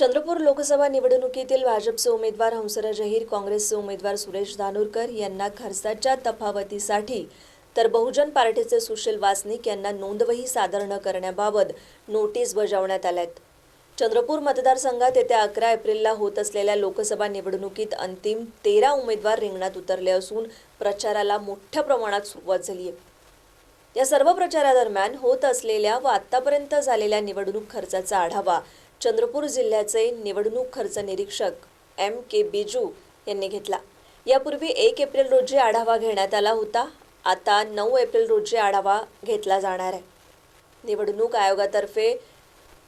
चंद्रपूर लोकसभा निवडणुकीतील भाजपचे उमेदवार हंसराज अहिर काँग्रेसचे उमेदवार सुरेश धानोरकर यांना खर्चाच्या तफावतीसाठी तर बहुजन पार्टीचे सुशील वासनिक यांना नोंदवही सादर न करण्याबाबत नोटीस बजावण्यात आल्यात. चंद्रपूर मतदारसंघात येत्या अकरा एप्रिलला होत असलेल्या लोकसभा निवडणुकीत अंतिम तेरा उमेदवार रिंगणात उतरले असून प्रचाराला मोठ्या प्रमाणात सुरुवात झाली आहे. या सर्व प्रचारादरम्यान होत असलेल्या व आतापर्यंत झालेल्या निवडणूक खर्चाचा आढावा चंद्रपूर जिल्ह्याचे निवडणूक खर्च निरीक्षक एम के बिजू यांनी घेतला. यापूर्वी एक एप्रिल रोजी आढावा घेण्यात आला होता. आता नऊ एप्रिल रोजी आढावा घेतला जाणार आहे. निवडणूक आयोगातर्फे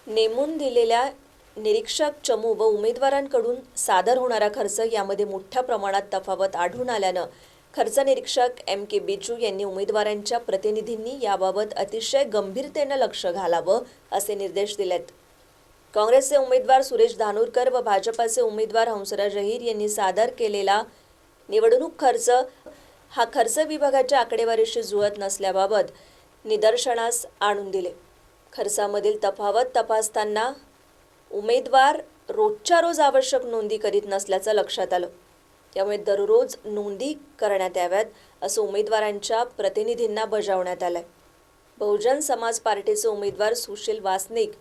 नेमून दिलेल्या निरीक्षक चमू व उमेदवारांकडून सादर होणारा खर्च यामध्ये मोठ्या प्रमाणात तफावत आढळून आल्यानं खर्च निरीक्षक एम के बिजू यांनी उमेदवारांच्या प्रतिनिधींनी याबाबत अतिशय गंभीरतेनं लक्ष घालावं असे निर्देश दिलेत. काँग्रेसचे उमेदवार सुरेश धानोरकर व भाजपाचे उमेदवार हंसराज अहिर यांनी सादर केलेला निवडणूक खर्च हा खर्च विभागाच्या आकडेवारीशी जुळत नसल्याबाबत निदर्शनास आणून दिले. खर्चामधील तफावत तपासताना उमेदवार रोजच्या रोज आवश्यक नोंदी करीत नसल्याचं लक्षात आलं. त्यामुळे दररोज नोंदी करण्यात याव्यात असं उमेदवारांच्या प्रतिनिधींना बजावण्यात आलंय. बहुजन समाज पार्टीचे उमेदवार सुशील वासनिक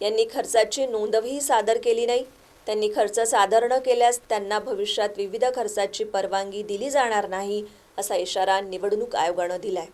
यांनी खर्चाची नोंदही सादर केली नाही. त्यांनी खर्च सादर न केल्यास त्यांना भविष्यात विविध खर्चाची परवानगी दिली जाणार नाही असा इशारा निवडणूक आयोगानं दिलाय.